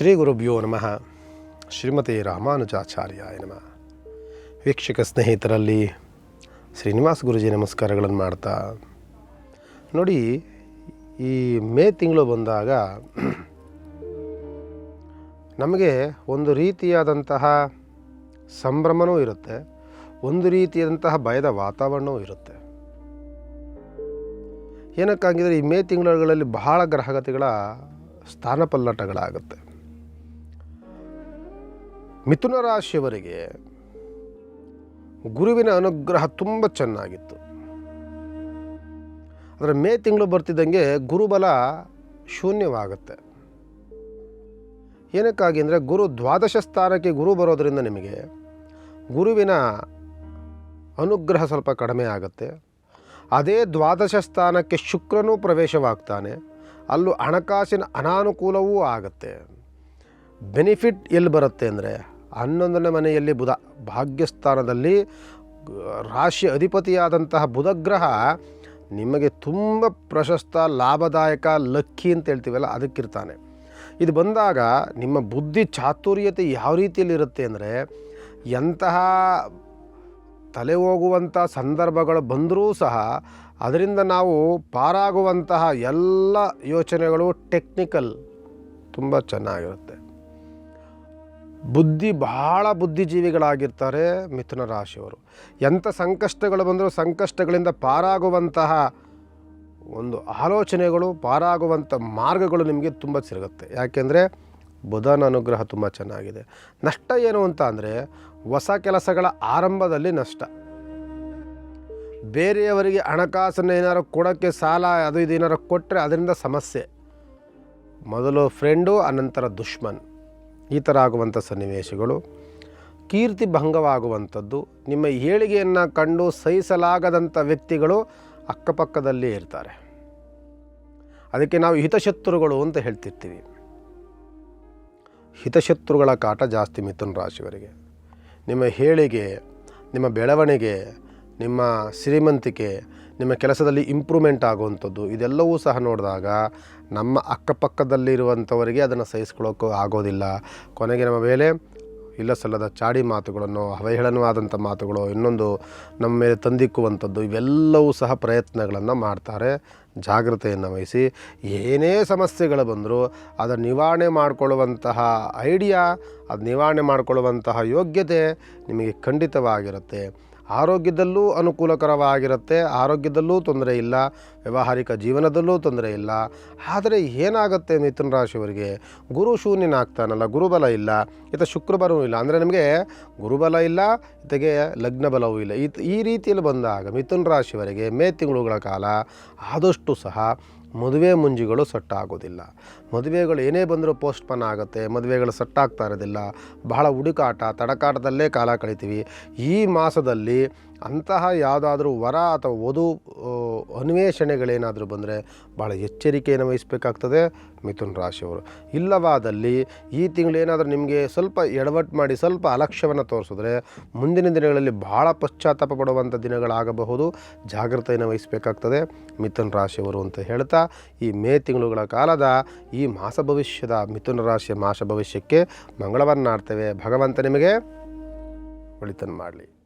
ಶ್ರೀ ಗುರುಭ್ಯೋ ನಮಃ. ಶ್ರೀಮತಿ ರಾಮಾನುಜಾಚಾರ್ಯ ನಮಃ. ವೀಕ್ಷಕ ಸ್ನೇಹಿತರಲ್ಲಿ ಶ್ರೀನಿವಾಸ ಗುರುಜಿ ನಮಸ್ಕಾರಗಳನ್ನು ಮಾಡ್ತಾ. ನೋಡಿ, ಈ ಮೇ ತಿಂಗಳು ಬಂದಾಗ ನಮಗೆ ಒಂದು ರೀತಿಯಾದಂತಹ ಸಂಭ್ರಮನೂ ಇರುತ್ತೆ, ಒಂದು ರೀತಿಯಾದಂತಹ ಭಯದ ವಾತಾವರಣವೂ ಇರುತ್ತೆ. ಏನಕ್ಕಾಗಿದ್ರೆ ಈ ಮೇ ತಿಂಗಳುಗಳಲ್ಲಿ ಬಹಳ ಗ್ರಹಗತಿಗಳ ಸ್ಥಾನಪಲ್ಲಟಗಳಾಗುತ್ತೆ. ಮಿಥುನ ರಾಶಿಯವರಿಗೆ ಗುರುವಿನ ಅನುಗ್ರಹ ತುಂಬ ಚೆನ್ನಾಗಿತ್ತು. ಆದರೆ ಮೇ ತಿಂಗಳು ಬರ್ತಿದ್ದಂಗೆ ಗುರುಬಲ ಶೂನ್ಯವಾಗುತ್ತೆ. ಏನಕ್ಕಾಗಿ ಅಂದರೆ ಗುರು ದ್ವಾದಶ ಸ್ಥಾನಕ್ಕೆ ಗುರು ಬರೋದರಿಂದ ನಿಮಗೆ ಗುರುವಿನ ಅನುಗ್ರಹ ಸ್ವಲ್ಪ ಕಡಿಮೆ ಆಗುತ್ತೆ. ಅದೇ ದ್ವಾದಶ ಸ್ಥಾನಕ್ಕೆ ಶುಕ್ರನೂ ಪ್ರವೇಶವಾಗ್ತಾನೆ. ಅಲ್ಲೂ ಹಣಕಾಸಿನ ಅನಾನುಕೂಲವೂ ಆಗುತ್ತೆ. ಬೆನಿಫಿಟ್ ಎಲ್ಲಿ ಬರುತ್ತೆ ಅಂದರೆ ಹನ್ನೊಂದನೇ ಮನೆಯಲ್ಲಿ ಬುಧ ಭಾಗ್ಯಸ್ಥಾನದಲ್ಲಿ, ರಾಶಿ ಅಧಿಪತಿಯಾದಂತಹ ಬುಧಗ್ರಹ ನಿಮಗೆ ತುಂಬ ಪ್ರಶಸ್ತ, ಲಾಭದಾಯಕ, ಲಕ್ಕಿ ಅಂತ ಹೇಳ್ತೀವಲ್ಲ, ಅದಕ್ಕಿರ್ತಾನೆ. ಇದು ಬಂದಾಗ ನಿಮ್ಮ ಬುದ್ಧಿ ಚಾತುರ್ಯತೆ ಯಾವ ರೀತಿಯಲ್ಲಿ ಇರುತ್ತೆ ಅಂದರೆ ಎಂತಹ ತಲೆ ಹೋಗುವಂಥ ಸಂದರ್ಭಗಳು ಬಂದರೂ ಸಹ ಅದರಿಂದ ನಾವು ಪಾರಾಗುವಂತಹ ಎಲ್ಲ ಯೋಚನೆಗಳು ಟೆಕ್ನಿಕಲ್ ತುಂಬ ಚೆನ್ನಾಗಿರುತ್ತೆ. ಬುದ್ಧಿ ಬಹಳ ಬುದ್ಧಿಜೀವಿಗಳಾಗಿರ್ತಾರೆ ಮಿಥುನ ರಾಶಿಯವರು. ಎಂಥ ಸಂಕಷ್ಟಗಳು ಬಂದರೂ ಸಂಕಷ್ಟಗಳಿಂದ ಪಾರಾಗುವಂತಹ ಒಂದು ಆಲೋಚನೆಗಳು, ಪಾರಾಗುವಂಥ ಮಾರ್ಗಗಳು ನಿಮಗೆ ತುಂಬ ಸಿಗುತ್ತೆ ಯಾಕೆಂದರೆ ಬುಧನ ಅನುಗ್ರಹ ತುಂಬ ಚೆನ್ನಾಗಿದೆ. ನಷ್ಟ ಏನು ಅಂತ ಅಂದರೆ ಹೊಸ ಕೆಲಸಗಳ ಆರಂಭದಲ್ಲಿ ನಷ್ಟ. ಬೇರೆಯವರಿಗೆ ಹಣಕಾಸನ್ನು ಏನಾದ್ರು ಕೊಡೋಕ್ಕೆ ಸಾಲ, ಅದು ಇದು ಏನಾರು ಕೊಟ್ಟರೆ ಅದರಿಂದ ಸಮಸ್ಯೆ. ಮೊದಲು ಫ್ರೆಂಡು ಅನಂತರ ದುಶ್ಮನ್. ಈ ಥರ ಆಗುವಂಥ ಸನ್ನಿವೇಶಗಳು, ಕೀರ್ತಿ ಭಂಗವಾಗುವಂಥದ್ದು, ನಿಮ್ಮ ಏಳಿಗೆಯನ್ನು ಕಂಡು ಸಹಿಸಲಾಗದಂಥ ವ್ಯಕ್ತಿಗಳು ಅಕ್ಕಪಕ್ಕದಲ್ಲೇ ಇರ್ತಾರೆ. ಅದಕ್ಕೆ ನಾವು ಹಿತಶತ್ರುಗಳು ಅಂತ ಹೇಳ್ತಿರ್ತೀವಿ. ಹಿತಶತ್ರುಗಳ ಕಾಟ ಜಾಸ್ತಿ ಮಿಥುನ ರಾಶಿಯವರಿಗೆ. ನಿಮ್ಮ ಹೇಳಿಗೆ, ನಿಮ್ಮ ಬೆಳವಣಿಗೆ, ನಿಮ್ಮ ಶ್ರೀಮಂತಿಕೆ ನಿಮ್ಮ ಕೆಲಸದಲ್ಲಿ ಇಂಪ್ರೂವ್ಮೆಂಟ್ ಆಗುವಂಥದ್ದು, ಇದೆಲ್ಲವೂ ಸಹ ನೋಡಿದಾಗ ನಮ್ಮ ಅಕ್ಕಪಕ್ಕದಲ್ಲಿರುವಂಥವರಿಗೆ ಅದನ್ನು ಸಹಿಸ್ಕೊಳ್ಳೋಕ್ಕೂ ಆಗೋದಿಲ್ಲ. ಕೊನೆಗೆ ನಮ್ಮ ಮೇಲೆ ಇಲ್ಲ ಸಲ್ಲದ ಚಾಡಿ ಮಾತುಗಳನ್ನು ಅವಹೇಳನವಾದಂಥ ಮಾತುಗಳು, ಇನ್ನೊಂದು ನಮ್ಮ ಮೇಲೆ ತಂದಿಕ್ಕುವಂಥದ್ದು, ಇವೆಲ್ಲವೂ ಸಹ ಪ್ರಯತ್ನಗಳನ್ನು ಮಾಡ್ತಾರೆ. ಜಾಗ್ರತೆಯನ್ನು ವಹಿಸಿ, ಏನೇ ಸಮಸ್ಯೆಗಳು ಬಂದರೂ ಅದನ್ನು ನಿವಾರಣೆ ಮಾಡಿಕೊಳ್ಳುವಂತಹ ಐಡಿಯಾ ಅದು ನಿವಾರಣೆ ಮಾಡಿಕೊಳ್ಳುವಂತಹ ಯೋಗ್ಯತೆ ನಿಮಗೆ ಖಂಡಿತವಾಗಿರುತ್ತೆ. ಆರೋಗ್ಯದಲ್ಲೂ ಅನುಕೂಲಕರವಾಗಿರುತ್ತೆ, ಆರೋಗ್ಯದಲ್ಲೂ ತೊಂದರೆ ಇಲ್ಲ, ವ್ಯಾವಹಾರಿಕ ಜೀವನದಲ್ಲೂ ತೊಂದರೆ ಇಲ್ಲ. ಆದರೆ ಏನಾಗುತ್ತೆ ಮಿಥುನ ರಾಶಿಯವರಿಗೆ? ಗುರು ಶೂನ್ಯನಾಗ್ತಾನಲ್ಲ ಗುರುಬಲ ಇಲ್ಲ, ಈತ ಶುಕ್ರಬಲವೂ ಇಲ್ಲ. ಅಂದರೆ ನಿಮಗೆ ಗುರುಬಲ ಇಲ್ಲ ಜೊತೆಗೆ ಲಗ್ನ ಬಲವೂ ಇಲ್ಲ. ಈ ರೀತಿಯಲ್ಲಿ ಬಂದಾಗ ಮಿಥುನ ರಾಶಿಯವರಿಗೆ ಮೇ ತಿಂಗಳುಗಳ ಕಾಲ ಆದಷ್ಟು ಸಹ ಮದುವೆ ಮುಂಜಿಗಳು ಸಟ್ಟಾಗೋದಿಲ್ಲ. ಮದುವೆಗಳು ಏನೇ ಬಂದರೂ ಪೋಸ್ಟ್ಪೋನ್ ಆಗುತ್ತೆ, ಮದುವೆಗಳು ಸಟ್ಟಾಗ್ತಾ ಇರೋದಿಲ್ಲ. ಬಹಳ ಹುಡುಕಾಟ, ತಡಕಾಟದಲ್ಲೇ ಕಾಲ ಕಳಿತೀವಿ. ಈ ಮಾಸದಲ್ಲಿ ಅಂತಹ ಯಾವುದಾದ್ರೂ ವರ ಅಥವಾ ವಧು ಅನ್ವೇಷಣೆಗಳೇನಾದರೂ ಬಂದರೆ ಭಾಳ ಎಚ್ಚರಿಕೆಯನ್ನು ವಹಿಸಬೇಕಾಗ್ತದೆ ಮಿಥುನ್ ರಾಶಿಯವರು. ಇಲ್ಲವಾದಲ್ಲಿ ಈ ತಿಂಗಳು ಏನಾದರೂ ನಿಮಗೆ ಸ್ವಲ್ಪ ಎಡವಟ್ಟು ಮಾಡಿ ಸ್ವಲ್ಪ ಅಲಕ್ಷ್ಯವನ್ನು ತೋರಿಸಿದ್ರೆ ಮುಂದಿನ ದಿನಗಳಲ್ಲಿ ಭಾಳ ಪಶ್ಚಾತ್ತಾಪ ಪಡುವಂಥ ದಿನಗಳಾಗಬಹುದು. ಜಾಗ್ರತೆಯನ್ನು ವಹಿಸಬೇಕಾಗ್ತದೆ ಮಿಥುನ್ ರಾಶಿಯವರು ಅಂತ ಹೇಳ್ತಾ ಈ ಮೇ ತಿಂಗಳುಗಳ ಕಾಲದ ಈ ಮಾಸ ಭವಿಷ್ಯದ ಮಿಥುನ ರಾಶಿಯ ಮಾಸ ಭವಿಷ್ಯಕ್ಕೆ ಮಂಗಳವನ್ನಾಡ್ತೇವೆ. ಭಗವಂತ ನಿಮಗೆ ಒಳಿತನ್ನು ಮಾಡಲಿ.